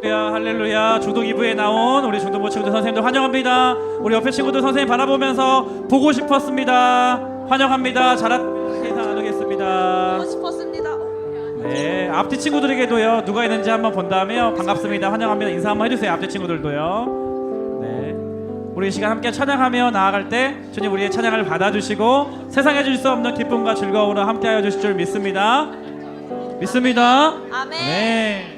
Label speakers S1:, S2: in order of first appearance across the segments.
S1: 할렐루야 할렐루야. 중독 2부에 나온 우리 모 친구들 선생님들 환영합니다. 우리 옆에 친구들 선생님 바라보면서 보고 싶었습니다. 환영합니다. 잘한 인사 나누겠습니다.
S2: 보고 싶었습니다.
S1: 네 앞뒤 친구들에게도요. 누가 있는지 한번 본 다음에요 반갑습니다. 환영합니다. 인사 한번 해주세요 앞뒤 친구들도요. 네 우리 이 시간 함께 찬양하며 나아갈 때 주님 우리의 찬양을 받아주시고 세상에 줄 수 없는 기쁨과 즐거움으로 함께하여 주실 줄 믿습니다. 믿습니다.
S2: 아멘.
S1: 네.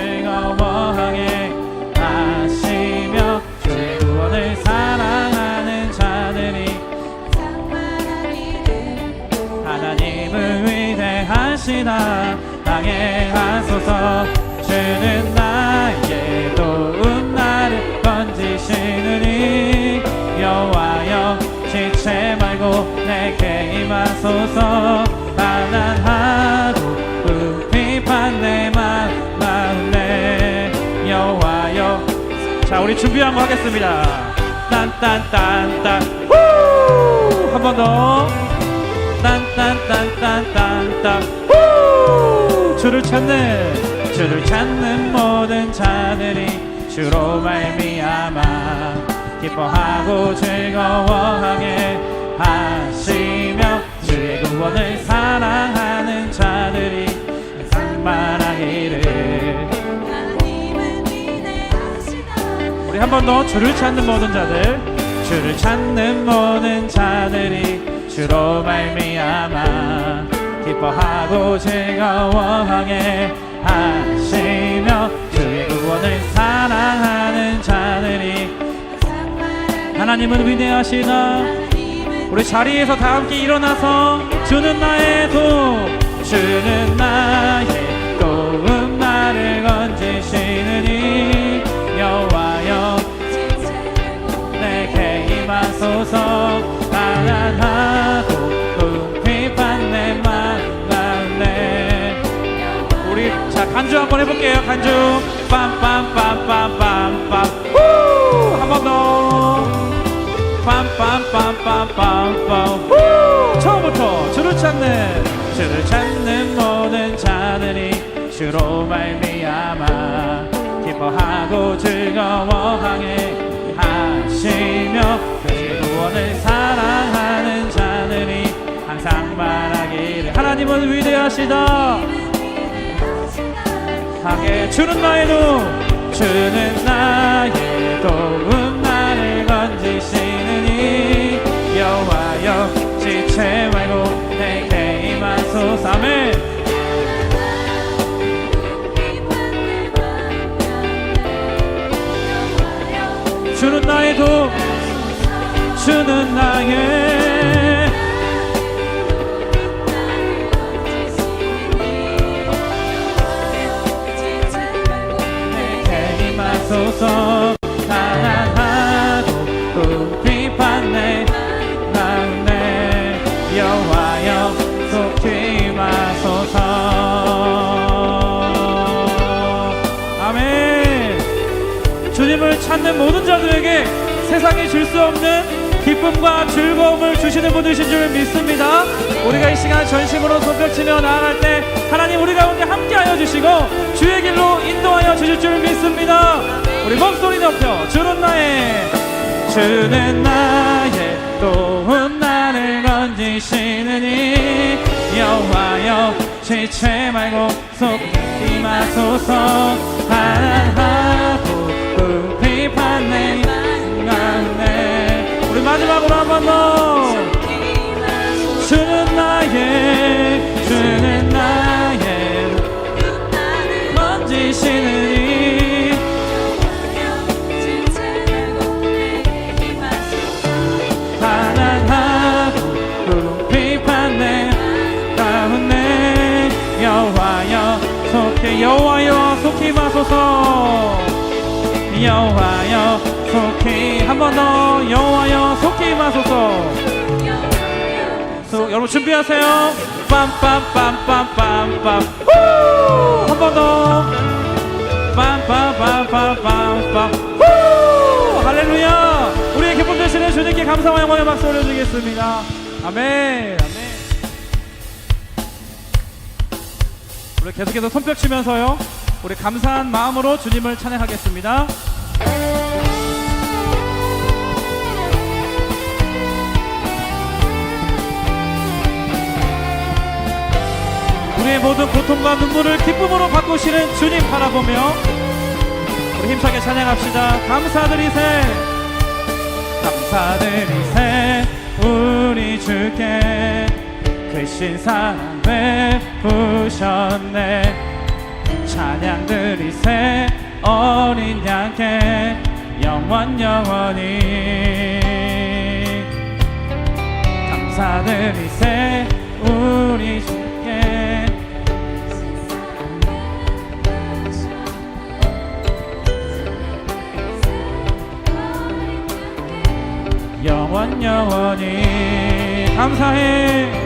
S1: 하나님은 위대하시다 당해하소서 주는 나의 도움 나를 건지시느니 여호와여 지체 말고 내게 임하소서. 반항하 자 우리 준비 한번 하겠습니다. 딴딴딴딴. 한번 더. 딴딴딴딴딴딴. 후! 주를 찾는 주를 찾는 모든 자들이 주로 말미암아 기뻐하고 즐거워하게 하시며 주의 구원을 사랑하는 자들이 항상 말하기를 한 번 더 주를 찾는 모든 자들. 주를 찾는 모든 자들이 주로 말미암아 기뻐하고 즐거워하게 하시며 주의 구원을 사랑하는 자들이 하나님은 위대하시다 우리 자리에서 다 함께 일어나서 주는 나의 도움 주는 나의 도움 나를 건 한번 해볼게요. 간주 빰빰빰빰빰빰. 후 한번 더. 빰빰빰빰빰빰. 후! 처음부터 주를 찾는 주를 찾는 모든 자들이 주로 말미암아 기뻐하고 즐거워하게 하시며 그의 구원을 사랑하는 자들이 항상 말하기를 하나님은 위대하시다 하게 주는 나의 도움 주는 나의 도움 나를 건지시느니 여호와여 지체 말고 내게 임하소서. 아멘. 주는 나의 도움 주는 나의 임하소서 아멘 찾는 모든 자들에게 세상에 줄수 없는 기쁨과 즐거움을 주시는 분이신 줄 믿습니다. 우리가 이 시간 전심으로 손뼉치며 나아갈 때 하나님 우리 가운데 함께하여 주시고 주의 길로 인도하여 주실 줄 믿습니다. 우리 목소리 높여. 주는 나의 주는 나의 도움. 나를 건지시느니 여호와여 지체 말고 속 임하소서. 하나하고 궁핍한 내 가운데 우리 마지막으로 한 번 더 임하소서 여호와여 속히 한 번 더. 여호와여 속히 소, 여러분 준비하세요. 빰빰빰빰빰빰. 한 번 더. 빰빰빰빰빰빰. 후! 할렐루야. 우리의 기쁨 되시는 주님께 감사와 영광의 박수 올려드리겠습니다. 아멘. 아멘. 우리 계속해서 손뼉 치면서요 우리 감사한 마음으로 주님을 찬양하겠습니다. 우리의 모든 고통과 눈물을 기쁨으로 바꾸시는 주님 바라보며 우리 힘차게 찬양합시다. 감사드리세. 감사드리세. 우리 주께 크신 사랑 베푸셨네 찬양드리세 어린 양께 영원 영원히. 감사드리세 우리 주께. 영원 영원히. 감사해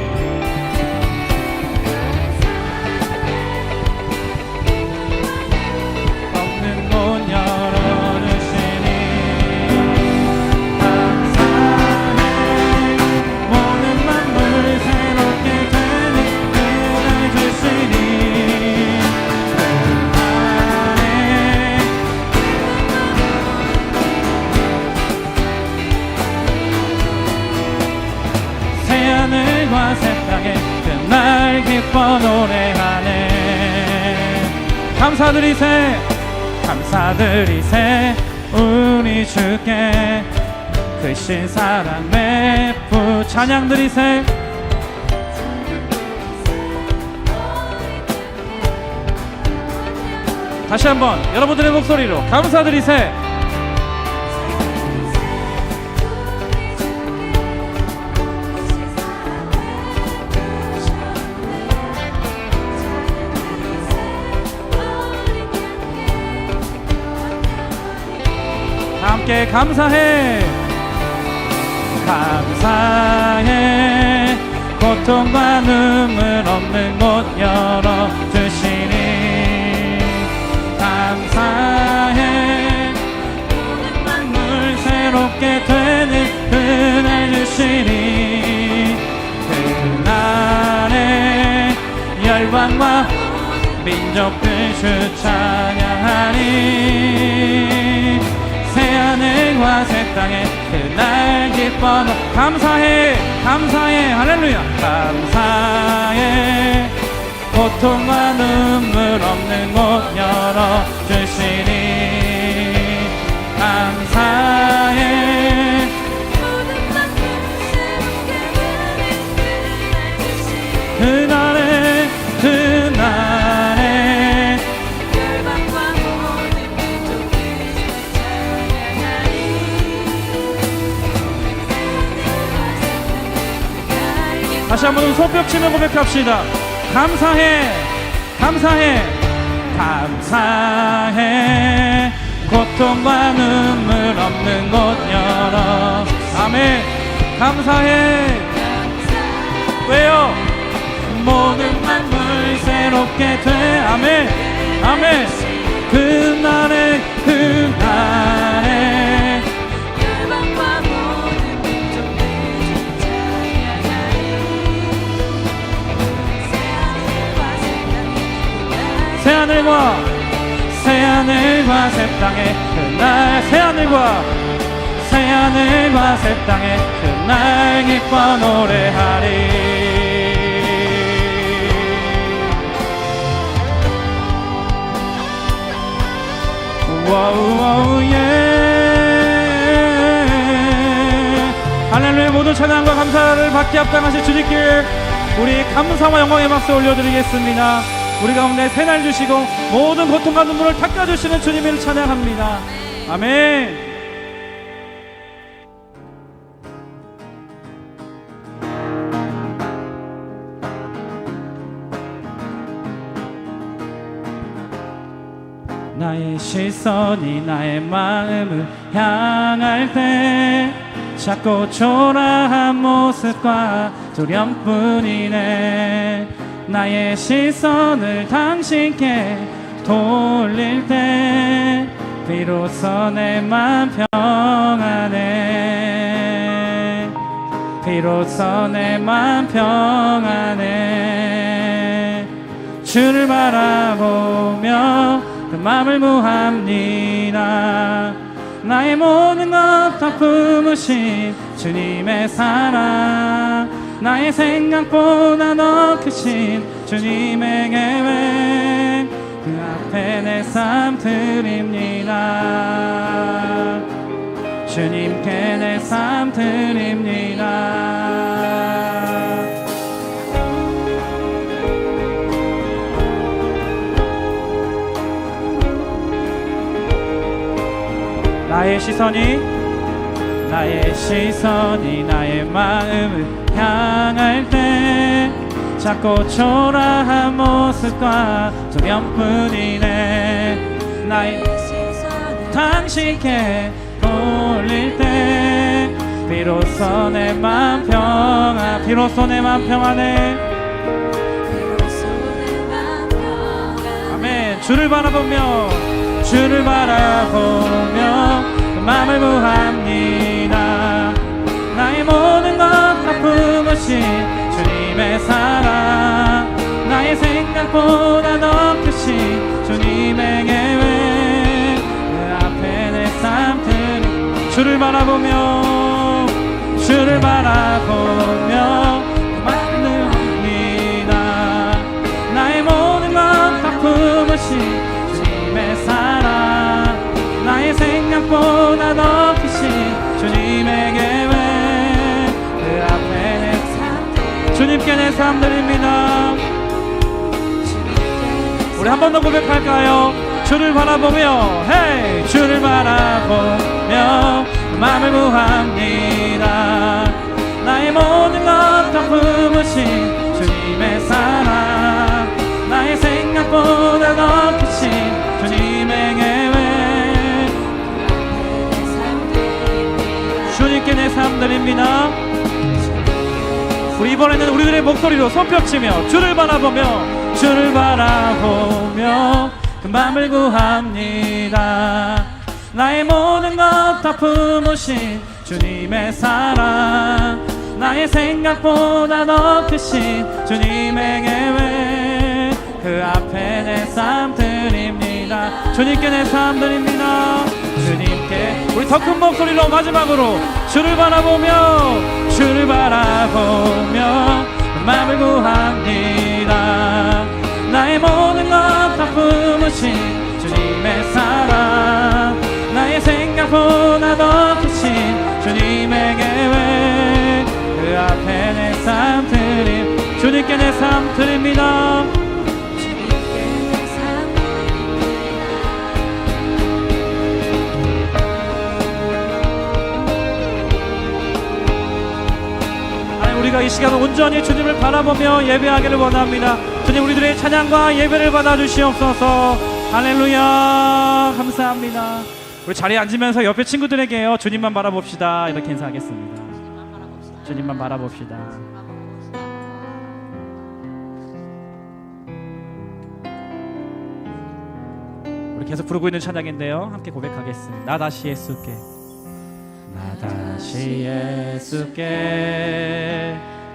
S1: 기뻐 노래하네. 감사드리세. 감사드리세. 우리 주께. 크신 사랑 매부 찬양드리세. 다시 한번 여러분들의 목소리로 감사드리세 함께 감사해. 감사해. 고통과 눈물 없는 곳 열어주시니. 감사해. 만물 새롭게 되는 은혜 주시니. 그날에 열방과 민족들 주 찬양하니. 새 하늘과 새 땅에 그날 기뻐 감사해 감사해 할렐루야. 감사해. 고통과 눈물 없는 곳 열어주시니 감사해. 그날에 다시 한번 손뼉 치며 고백합시다. 감사해, 감사해, 감사해. 고통과 눈물 없는 곳 열어. 아멘. 감사해. 왜요? 모든 만물 새롭게 돼. 아멘. 아멘. 그날에 그날 하늘과 새 하늘과 새 땅에 그날 새 하늘과 새 하늘과 새 땅에 그날 기뻐 노래하리. 와우 와우 예. 할렐루야 모든 찬양과 감사를 받기 합당하신 주님께 우리 감사와 영광의 박수 올려드리겠습니다 우리 가운데 새날 주시고 모든 고통과 눈물을 닦아주시는 주님을 찬양합니다. 아멘. 나의 시선이 나의 마음을 향할 때 자꾸 초라한 모습과 두려움뿐이네 나의 시선을 당신께 돌릴 때 비로소 내 맘 평안해. 비로소 내 맘 평안해. 주를 바라보며 그 맘을 무합니다. 나의 모든 것 다 품으신 주님의 사랑 나의 생각보다 더 크신 주님의 계획 그 앞에 내 삶 드립니다? 주님께 내 삶 드립니다. 나의 시선이 나의 시선이 나의 마음을 향할 때 자꾸 초라한 모습과 두려움뿐이네. 나의 당신께 돌릴 때 비로소 내 맘 평안 비로소 내 맘 평안해. 아멘. 주를 바라보며 주를 바라보며 그 맘을 무합니다. 나의 모든 품으신 주님의 사랑 나의 생각보다 더 크신 주님의 계획 그 앞에 내 삶 드리? 주를 바라보며 주를 바라보며 합니다. 나의 모든 것다 품으신 주님의 사랑 나의 생각보다 삶 드립니다. 우리 한 번 더 고백할까요? 주를 바라보며 헤이 주를 바라보며 마음을 무합니다. 나의 모든 것다 품으신 주님의 사랑. 나의 생각보다 더 크신 주님의 계획 주님께 내삶 드립니다 우리 이번에는 우리들의 목소리로 손뼉치며 주를 바라보며 주를 바라보며 그 맘을 구합니다. 나의 모든 것 다 품으신 주님의 사랑 나의 생각보다 더 크신 주님의 계획 그 앞에 내 삶 드립니다? 주님께 내 삶 드립니다. 주님께 우리 더 큰 목소리로 마지막으로 주를 바라보며 주를 바라보며 마음을 구합니다. 나의 모든 것 다 품으신 주님의 사랑. 나의 생각보다 더 크신 주님의 계획 그 앞에 내 삶 드림 주님께 내 삶 드립니다 우리가 이 시간 온전히 주님을 바라보며 예배하기를 원합니다. 주님 우리들의 찬양과 예배를 받아 주시옵소서. 할렐루야 감사합니다. 우리 자리에 앉으면서 옆에 친구들에게요 주님만 바라봅시다 이렇게 인사하겠습니다. 주님만 바라봅시다. 우리 계속 부르고 있는 찬양인데요 함께 고백하겠습니다. 나 다시 예수께. 나 다시 예수께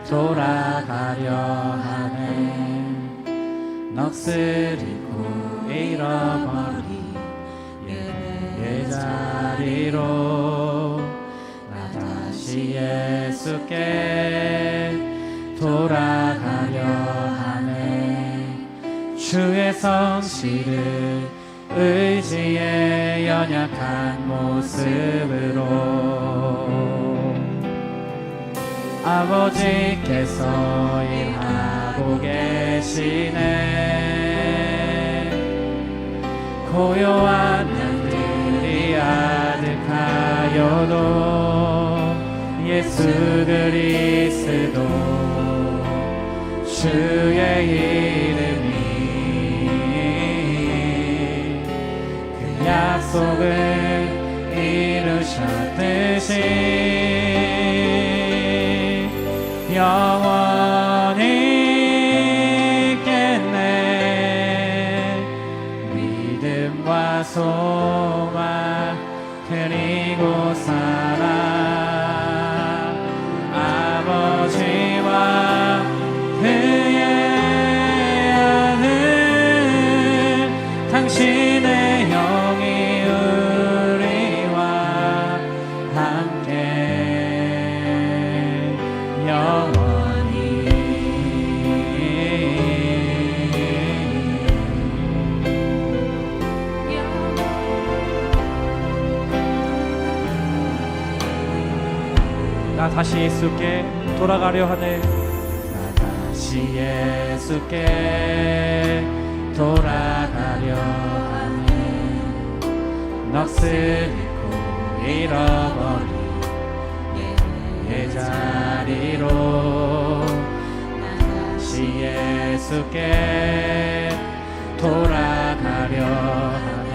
S1: 돌아가려 하네. 넋을 잃고 잃어버린 예배의 자리로 나 다시 예수께 돌아가려 하네. 주의 성실을 의지의 연약한 모습으로 아버지께서 일하고 계시네. 고요한 날들이 아득하여도 예수 그리스도 주의 이름 약속을 이루셨듯이. 다시 예수께 돌아가려 하네. 나 다시 예수께 돌아가려 하네. 넋을 잃고 잃어버린 내 자리로 나 다시 예수께 돌아가려 하네.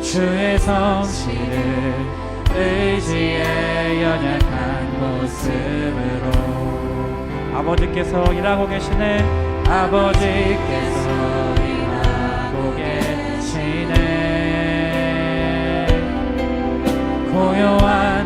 S1: 주의 성실을 의지의 연약 한 모습으로. 아버지께서 일하고 계시네. 아버지께서 일하고 계시네. 고요한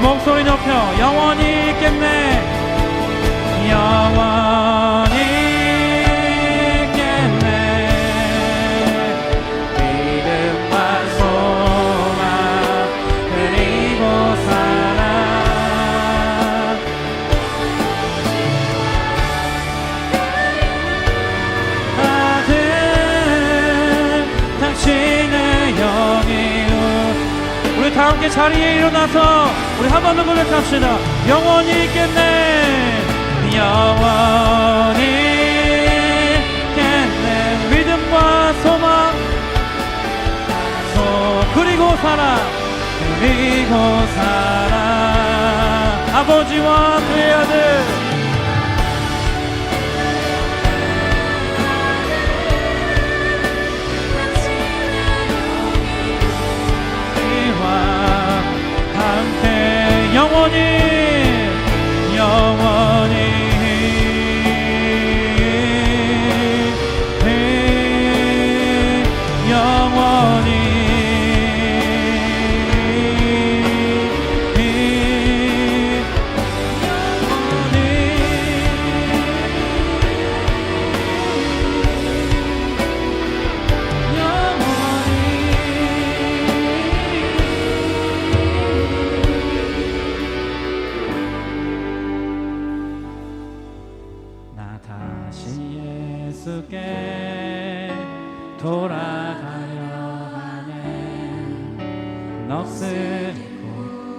S1: 목소리 높여 영원히 있겠네 우- 우리 자리에 일어나서 우리 한 번 더 고백합시다. 영원히 있겠네. 영원히 있겠네. 믿음과 소망. 소 그리고 사랑. 그리고 사랑. 아버지와 그의 아들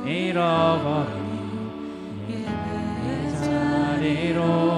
S1: 잃어버린 예배 자리로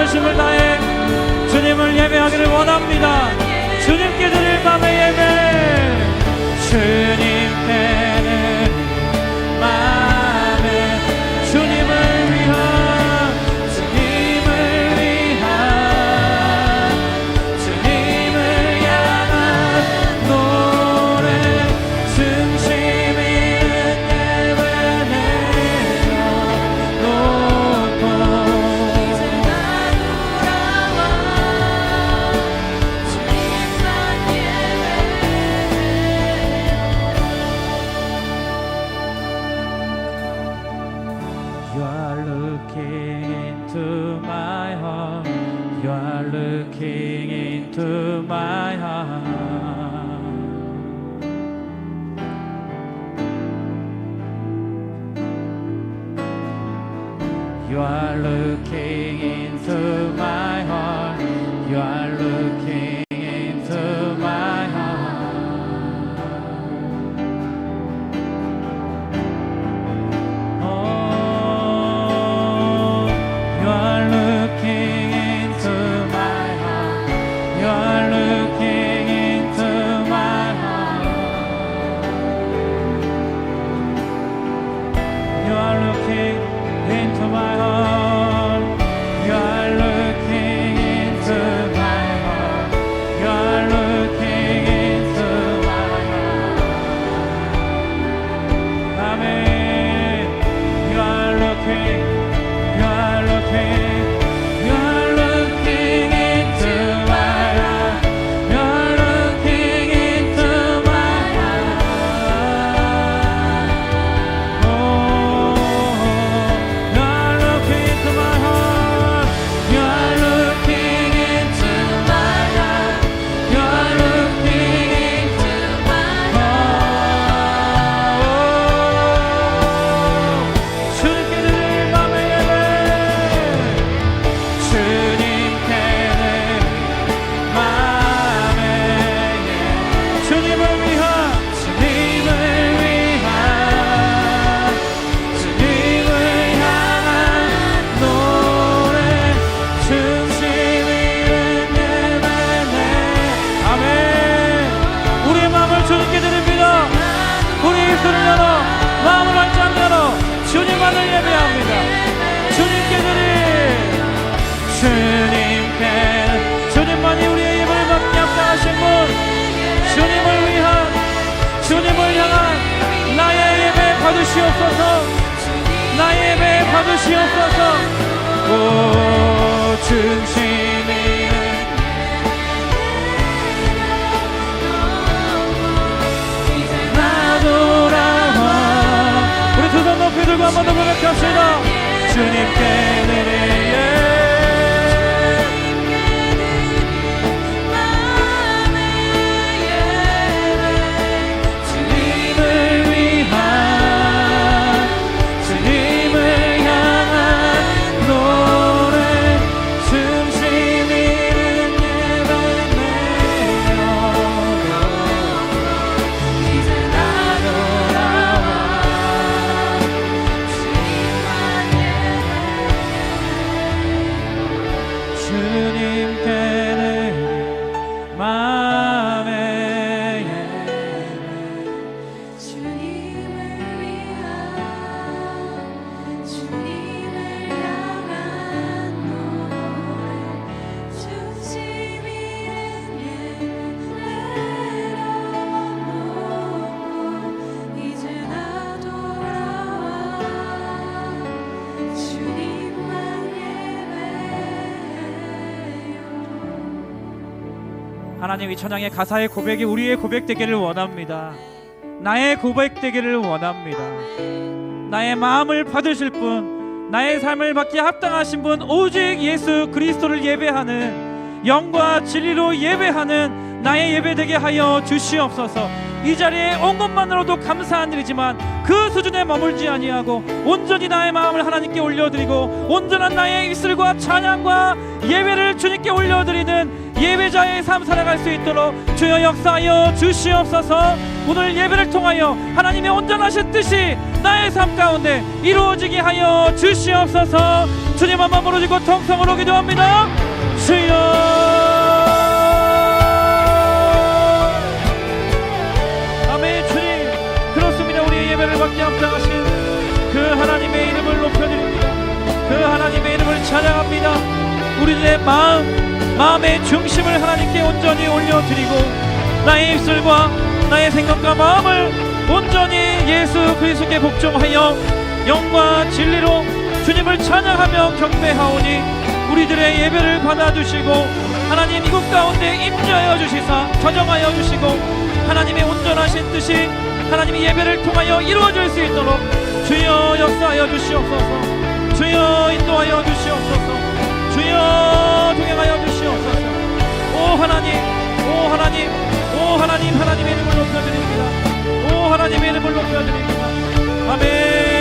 S1: 전심을 다해 주님을 예배하기를 원합니다. are looking into my heart. 받으시옵소서. 나의 예배 받으시옵소서. 모든 신이. 나 돌아와 우리 두 손 높이 들고 한 번 더 고백합시다. 주님께 내리 찬양의 가사의 고백이 우리의 고백 되기를 원합니다. 나의 고백 되기를 원합니다. 나의 마음을 받으실 분, 나의 삶을 받기에 합당하신 분 오직 예수 그리스도를 예배하는 영과 진리로 예배하는 나의 예배 되게 하여 주시옵소서. 이 자리에 온 것만으로도 감사한 일이지만 그 수준에 머물지 아니하고 온전히 나의 마음을 하나님께 올려드리고 온전한 나의 입술과 찬양과 예배를 주님께 올려드리는 예배자의 삶 살아갈 수 있도록 주여 역사하여 주시옵소서. 오늘 예배를 통하여 하나님의 온전하신 뜻이 나의 삶 가운데 이루어지게 하여 주시옵소서. 주님 한번 부르짖고 통성으로 기도합니다. 주여. 우리의 예배를 받게 합당하신 그 하나님의 이름을 높여드립니다. 그 하나님의 이름을 찬양합니다. 우리들의 마음 마음의 중심을 하나님께 온전히 올려드리고 나의 입술과 나의 생각과 마음을 온전히 예수 그리스도께 복종하여 영과 진리로 주님을 찬양하며 경배하오니 우리들의 예배를 받아주시고 하나님 이곳 가운데 임재하여 주시사 전정하여 주시고 하나님의 온전하신 뜻이 하나님의 예배를 통하여 이루어질 수 있도록 주여 역사하여 주시옵소서. 주여 인도하여 주시옵소서 주여 동행하여 주시옵소서. 오 하나님 오 하나님 오 하나님 하나님의 이름을 높여드립니다. 오 하나님의 이름을 높여드립니다. 아멘